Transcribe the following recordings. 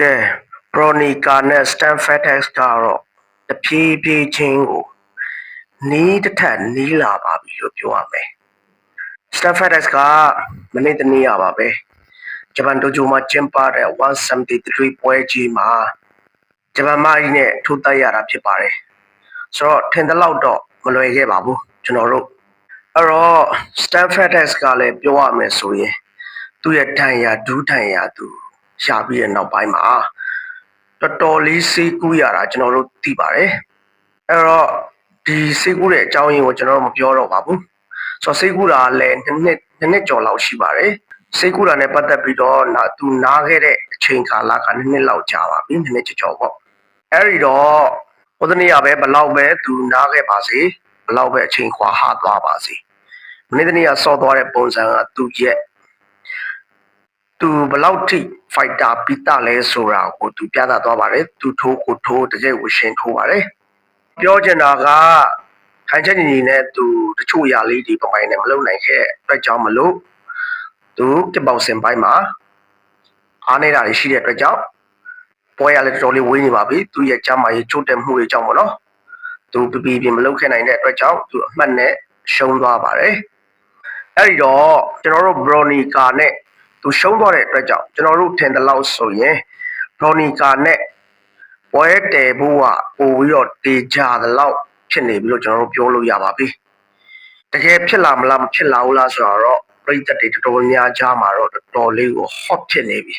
ကဲဘရိုနီကာနဲ့ Stanford X ကတော့တဖြည်းဖြည်းချင်းကိုနီးတစ်ထက်နီးလာပါပြီလို့ပြောရမယ် Stanford X ကမနေ့တနေ့ရပါပဲဂျပန်တိုကျိုမှာကျင်းပတဲ့173ပွဲကြီးမှာဂျပန်မကြီးနဲ့ထိုးတိုက်ရတာဖြစ်ပါတယ်ဆိုတော့ထင်တဲ့လောက်တော့မလွယ်ခဲ့ပါဘူးကျွန်တော်တို့အဲ့တော့ Stanford X ကလည်းပြောရမယ်ဆိုရင်သူ့ရဲ့တန်ရာဒူးတန်ရာသူ ရှာပြီးတဲ့နောက်ပိုင်းမှာတော်တော်လေးစေးကူးရတာကျွန်တော်တို့သိပါတယ်အဲ့တော့ဒီစေးကူးတဲ့အကြောင်းရင်းကိုကျွန်တော်တို့မပြောတော့ပါဘူးဆိုတော့စေးကူးတာကလည်းနှစ်နှစ်နှစ်နှစ်ကျော်လောက်ရှိပါတယ်စေးကူးတာနဲ့ပတ်သက်ပြီးတော့နာသူနားခဲ့တဲ့အချိန်ကာလကနှစ်နှစ်လောက်ကြာပါပြီနှစ်နှစ်ကျော်ပေါ့အဲ့ဒီတော့ဟိုတနေ့ကပဲဘလောက်ပဲသူနားခဲ့ပါစေဘလောက်ပဲအချိန်ခွာဟသွားပါစေမနေ့တနေ့ကစောသွားတဲ့ပုံစံကသူ့ရဲ့ သူဘယ်လောက်ထိ fighter ပိတလဲဆိုတာကိုသူပြသသွားပါတယ်သူထိုးကိုထိုးတကယ်ကိုရှင်းထိုးပါတယ်ပြောချင်တာကခိုင်ချက်ညီညီနဲ့သူတချို့ຢာလေးဒီပမိုင်းနဲ့မလုံနိုင်ခဲ့တဲ့အတွက်ကြောင့်မလို့သူကပောက်စင်ပိုင်းမှာအားနေတာတွေရှိတဲ့အတွက်ကြောင့်ပွဲရလည်းတော်တော်လေးဝေးနေပါပြီသူရဲ့ကြမ်းမာရေးချိုးတက်မှုတွေကြောင့်ပေါ့နော်သူပြပြပြမလုံခဲ့နိုင်တဲ့အတွက်ကြောင့်သူအမှတ်နဲ့ရှုံးသွားပါတယ်အဲ့ဒီတော့ကျွန်တော်တို့ Bronica နဲ့ သူရှုံးသွားတဲ့အတွက်ကြောင့်ကျွန်တော်တို့ထင်တယ်လို့ဆိုရင်ဒေါ်နီကာနဲ့ပွဲတယ်ဖို့ကပို့ပြီးတော့တေချာတယ်လို့ဖြစ်နေပြီလို့ကျွန်တော်တို့ပြောလို့ရပါပြီတကယ်ဖြစ်လာမလားမဖြစ်လာဘူးလားဆိုတော့ပြိသက်တွေတော်တော်များကြားမှာတော့တော်တော်လေးကို hot ဖြစ်နေပြီ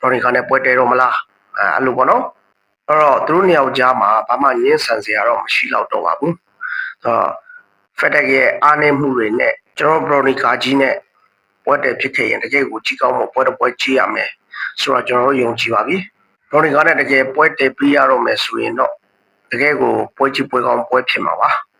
ဒေါ်နီကာနဲ့ပွဲတယ်တော့မလားအဲအဲ့လိုပေါ့နော်အဲ့တော့သူတို့နှစ်ယောက်ကြားမှာဘာမှညှင်းဆန်စရာတော့မရှိတော့တော့ပါဘူးဆိုတော့ FedEx ရဲ့အားနည်းမှုတွေနဲ့ကျွန်တော်ဘရိုနီကာကြီးနဲ့ ပွဲတယ်ဖြစ်ခဲ့ရင်တကယ်ကိုကြီးကောင်းမှုပွဲတစ်ပွဲကြီးရမယ်ဆိုတော့ကျွန်တော်တို့ယုံကြည်ပါပြီ။ရိုနီကာနဲ့တကယ်ပွဲတယ်ပြီးရတော့မယ်ဆိုရင်တော့တကယ်ကိုပွဲကြီးပွဲကောင်းပွဲဖြစ်မှာပါ။